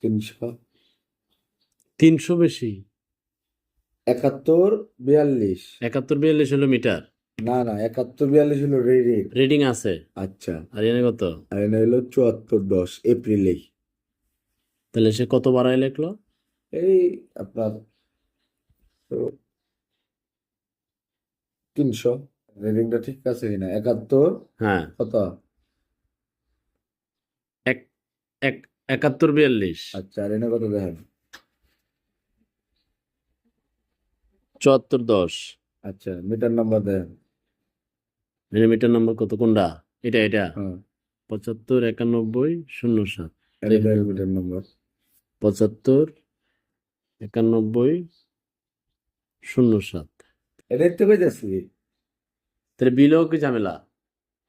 তিনশো। তিনশো বেশি? একাত্তর বিয়াল্লিশ। একাত্তর বিয়াল্লিশ হলো মিটার? না না একাত্তর বিয়াল্লিশ হলো রেডিং। রিডিং আছে? আচ্ছা। আর এনে কত? আর এটা হলো চুয়াত্তর দশ এপ্রিলেই। তাহলে সে কত বাড়াই লেখলো? এই আপনার তিনশো। রেডিংটা ঠিক আছে কিনা? একাত্তর হ্যাঁ। কত? এক এক একাত্তর বিয়াল্লিশ। আচ্ছা আর এনে কত দেখেন? চুয়াত্তর দশ। আচ্ছা মিটার নাম্বার দেখেন এনে মিটার নাম্বার কত? কোনটা? এটা এটা? হ্যাঁ। পঁচাত্তর একানব্বই শূন্য সাত। Meter number. পঁচাত্তর একানব্বই শূন্য সাত। এটাই তো কইতেছি তাহলে বিলেও কি ঝামেলা?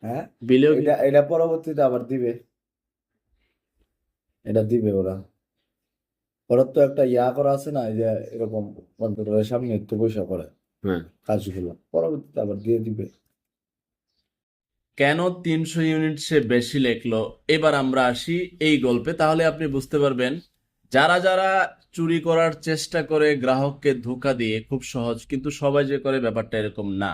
হ্যাঁ? বিলেও এটা এটা পরবর্তীতে আবার দিবে। এটা দিবে ওরা। ওরা তো একটা ইয়া করা আছে না যে এরকম কম্পিউটারের সামনে একটু পয়সা করে হ্যাঁ। কাজগুলো পরবর্তীতে আবার দিয়ে দিবে। কেন তিনশো ইউনিট সে বেশি লেখলো? এবার আমরা আসি এই গল্পে। তাহলে আপনি বুঝতে পারবেন যারা যারা চুরি করার চেষ্টা করে গ্রাহককে ধোকা দিয়ে খুব সহজ কিন্তু সবাই যে করে ব্যাপারটা এরকম না।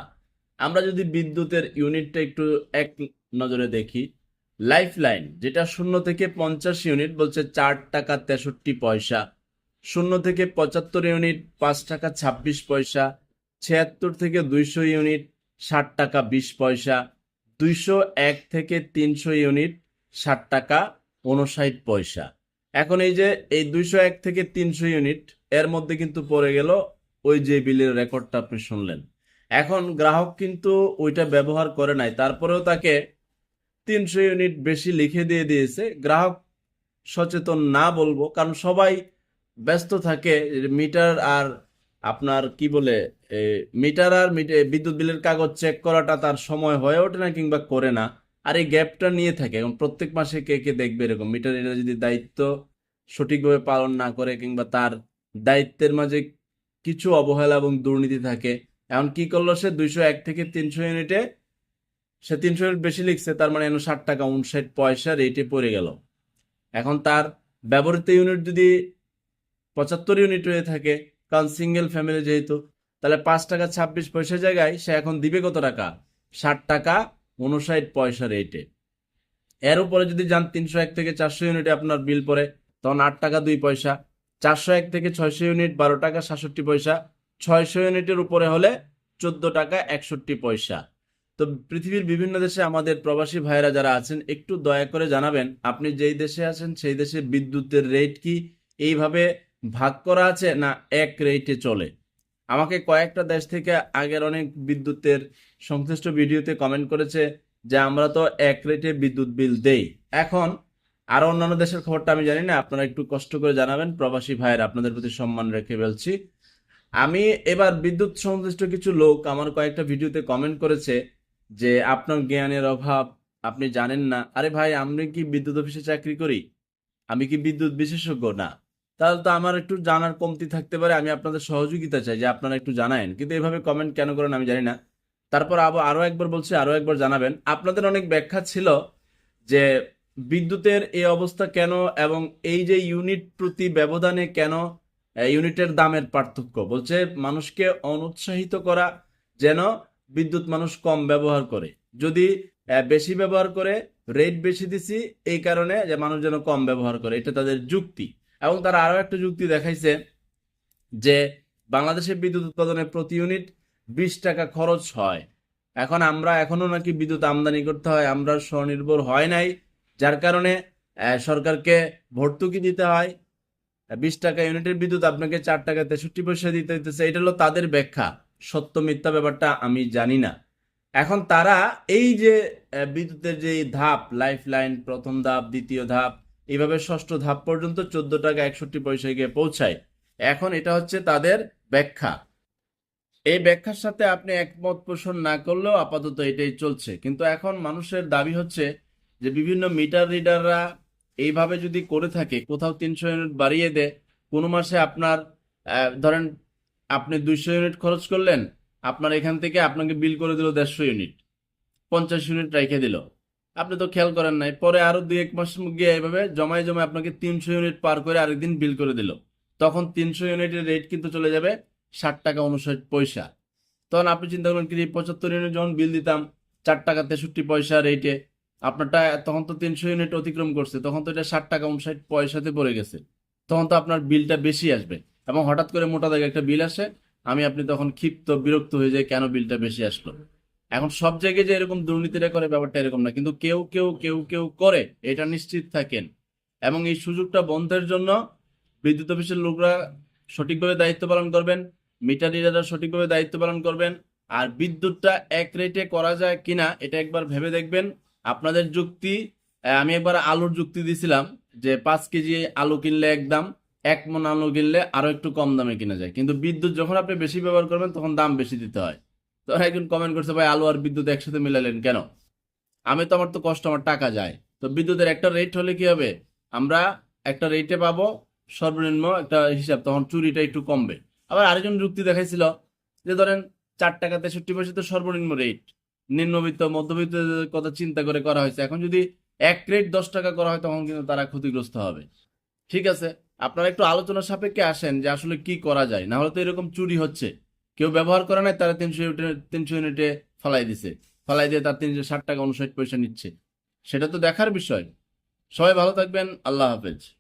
আমরা যদি বিদ্যুতের ইউনিটটা একটু এক নজরে দেখি লাইফ লাইন যেটা শূন্য থেকে পঞ্চাশ ইউনিট বলছে চার টাকা তেষট্টি পয়সা। শূন্য থেকে পঁচাত্তর ইউনিট পাঁচ টাকা ছাব্বিশ পয়সা। ছিয়াত্তর থেকে দুইশো ইউনিট ষাট টাকা বিশ পয়সা। দুইশো এক থেকে তিনশো ইউনিট ষাট টাকা উনষাট পয়সা। এখন এই যে, এই দুইশো এক থেকে তিনশো ইউনিট এর মধ্যে কিন্তু পড়ে গেল ওই যে বিলের রেকর্ডটা আপনি শুনলেন। এখন গ্রাহক কিন্তু ওইটা ব্যবহার করে নাই, তারপরেও তাকে তিনশো ইউনিট বেশি লিখে দিয়ে দিয়েছে। গ্রাহক সচেতন না বলব, কারণ সবাই ব্যস্ত থাকে। মিটার আর আপনার কি বলে মিটার আর বিদ্যুৎ বিলের কাগজ চেক করাটা তার সময় হয়ে ওঠে না কিংবা করে না। আর এই গ্যাপটা নিয়ে থাকে এখন প্রত্যেক মাসে কে কে দেখবে এরকম। মিটার এটা যদি দায়িত্ব সঠিকভাবে পালন না করে কিংবা তার দায়িত্বের মাঝে কিছু অবহেলা এবং দুর্নীতি থাকে এখন কি করল সে? দুইশো এক থেকে তিনশো ইউনিটে সে তিনশো ইউনিট বেশি লিখছে, তার মানে এনে ষাট টাকা, উনষাট পয়সা রেটে পড়ে গেল। এখন তার ব্যবহৃত ইউনিট যদি পঁচাত্তর ইউনিট হয়ে থাকে, কারণ সিঙ্গেল ফ্যামিলি যেহেতু, তাহলে পাঁচ টাকা ছাব্বিশ পয়সা জায়গায় সে এখন দিবে কত টাকা? ষাট টাকা, উনষাট পয়সা রেটে এর উপরে যদি যান তিনশো এক থেকে চারশো ইউনিটে আপনার বিল পড়ে, তখন আট টাকা দুই পয়সা। চারশো এক থেকে ছয়শো ইউনিট বারো টাকা সাতষট্টি পয়সা। ছয়শো ইউনিটের উপরে হলে চোদ্দ টাকা একষট্টি পয়সা। তো পৃথিবীর বিভিন্ন দেশে আমাদের প্রবাসী ভাইয়েরা যারা আছেন, একটু দয়া করে জানাবেন, আপনি যেই দেশে আছেন, সেই দেশে বিদ্যুতের রেট কি এইভাবে ভাগ করা আছে না এক রেটে চলে? আমাকে কয়েকটা দেশ থেকে আগের অনেক বিদ্যুতের সংশ্লিষ্ট ভিডিওতে কমেন্ট করেছে যে আমরা তো এক রেটে বিদ্যুৎ বিল দেই। এখন আরও অন্যান্য দেশের খবরটা আমি জানি না, আপনারা একটু কষ্ট করে জানাবেন, প্রবাসী ভাইয়ের আপনাদের প্রতি সম্মান রেখে বলছি। আমি এবার বিদ্যুৎ সংশ্লিষ্ট কিছু লোক আমার কয়েকটা ভিডিওতে কমেন্ট করেছে যে আপনার জ্ঞানের অভাব আপনি জানেন না। আরে ভাই, আমি কি বিদ্যুৎ অফিসে চাকরি করি? আমি কি বিদ্যুৎ বিশেষজ্ঞ? না। তাহলে তো আমার একটু জানার কমতি থাকতে পারে, আমি আপনাদের সহযোগিতা চাই যে আপনারা একটু জানায়েন। কিন্তু এভাবে কমেন্ট কেন করেন আমি জানি না। তারপর আবার আরও একবার বলছি আরও একবার জানাবেন। আপনাদের অনেক ব্যাখ্যা ছিল যে বিদ্যুতের এই অবস্থা কেন এবং এই যে ইউনিট প্রতি ব্যবধানে কেন ইউনিটের দামের পার্থক্য। বলছে, মানুষকে অনুৎসাহিত করা যেন বিদ্যুৎ মানুষ কম ব্যবহার করে। যদি বেশি ব্যবহার করে রেট বেশি দিছি, এই কারণে যে মানুষ যেন কম ব্যবহার করে, এটা তাদের যুক্তি। এবং তারা আরও একটা যুক্তি দেখাইছে যে, বাংলাদেশে বিদ্যুৎ উৎপাদনে প্রতি ইউনিট বিশ টাকা খরচ হয়। এখন আমরা এখনও নাকি বিদ্যুৎ আমদানি করতে হয়, আমরা স্বনির্ভর হয় নাই, যার কারণে সরকারকে ভর্তুকি দিতে হয়। বিশ টাকা ইউনিটের বিদ্যুৎ আপনাকে চার টাকা তেষট্টি পয়সা দিতে হইতেছে, এটা হলো তাদের ব্যাখ্যা। সত্য মিথ্যা ব্যাপারটা আমি জানি না। এখন তারা এই যে বিদ্যুতের যে ধাপ লাইফ লাইন প্রথম ধাপ, দ্বিতীয় ধাপ, এইভাবে ষষ্ঠ ধাপ পর্যন্ত চোদ্দ টাকা একষট্টি পয়সায় গিয়ে পৌঁছায়। এখন এটা হচ্ছে তাদের ব্যাখ্যা। এই ব্যাখ্যার সাথে আপনি একমত পোষণ না করলেও আপাতত এটাই চলছে। কিন্তু এখন মানুষের দাবি হচ্ছে যে, বিভিন্ন মিটার রিডাররা এইভাবে যদি করে থাকে, কোথাও তিনশো ইউনিট বাড়িয়ে দেয়, কোনো মাসে আপনার ধরেন আপনি দুইশো ইউনিট খরচ করলেন, আপনার এখান থেকে আপনাকে বিল করে দিল দেড়শো ইউনিট, পঞ্চাশ ইউনিট রেখে দিল। আপনি তো খেয়াল করেন নাই, পরে আরও দুই এক মাস গিয়ে এভাবে জমায় জমায় আপনাকে তিনশো ইউনিট পার করে আরেকদিন বিল করে দিল। তখন তিনশো ইউনিটের রেট কিন্তু চলে যাবে ষাট টাকা উনষাট পয়সা। তখন আপনি চিন্তা করবেন কি পঁচাত্তর ইউনিট যখন বিল দিতাম, চার টাকা তেষট্টি পয়সা রেটে, আপনারটা তখন তো তিনশো ইউনিট অতিক্রম করছে, তখন তো এটা ষাট টাকা উনষাট পয়সাতে পড়ে গেছে। তখন তো আপনার বিলটা বেশি আসবে। এবং হঠাৎ করে মোটা দাগে একটা বিল আসে, আমি আপনি তখন ক্ষিপ্ত, বিরক্ত হয়ে যাই কেন বিলটা বেশি আসলো? এখন সব জায়গায় যে এরকম দুর্নীতিটা করে ব্যাপারটা এরকম না, কিন্তু কেউ কেউ কেউ কেউ করে, এটা নিশ্চিত থাকেন। এবং এই সুযোগটা বন্ধের জন্য বিদ্যুৎ অফিসের লোকরা সঠিকভাবে দায়িত্ব পালন করবেন, মিটার রিডাররা সঠিকভাবে দায়িত্ব পালন করবেন, আর বিদ্যুৎটা এক রেটে করা যায় কিনা, এটা একবার ভেবে দেখবেন। আপনাদের যুক্তি আমি একবার আলুর যুক্তি দিছিলাম যে পাঁচ কেজি আলু কিনলে এক দাম এক মন আলু কিনলে আরও একটু কম দামে কিনা যায়। কিন্তু বিদ্যুৎ যখন আপনি বেশি ব্যবহার করবেন, তখন দাম বেশি দিতে হয়। তো একজন কমেন্ট করছে, ভাই, আলু আর বিদ্যুৎ একসাথে মিলালেন কেন? আমি তো আমার তো কষ্ট, আমার টাকা যায়। তো বিদ্যুতের একটা রেট হলে কি হবে? আমরা একটা রেটে পাবো, সর্বনিম্ন একটা হিসাব, তখন চুরিটা একটু কমবে। আবার আরেকজন যুক্তি দেখাইছিল যে, ধরেন চার টাকা তেষট্টি পয়সা তো সর্বনিম্ন রেট নিম্নবিত্ত, মধ্যবিত্ত কথা চিন্তা করে করা হয়েছে। এখন যদি এক রেট দশ টাকা করা হয়, তখন কিন্তু তারা ক্ষতিগ্রস্ত হবে। ঠিক আছে আপনারা একটু আলোচনা সাপেক্ষে আসেন যে আসলে কি করা যায়। না হলে তো এরকম চুরি হচ্ছে। কেউ ব্যবহার করে নাই, তারা তিনশো ইউনিটে তিনশো ইউনিটে ফালাই দিছে। ফালাই দিয়ে তার তিনশো ষাট টাকা উনষাট পয়সা নিচ্ছে। সেটা তো দেখার বিষয়। সবাই ভালো থাকবেন। আল্লাহ হাফেজ।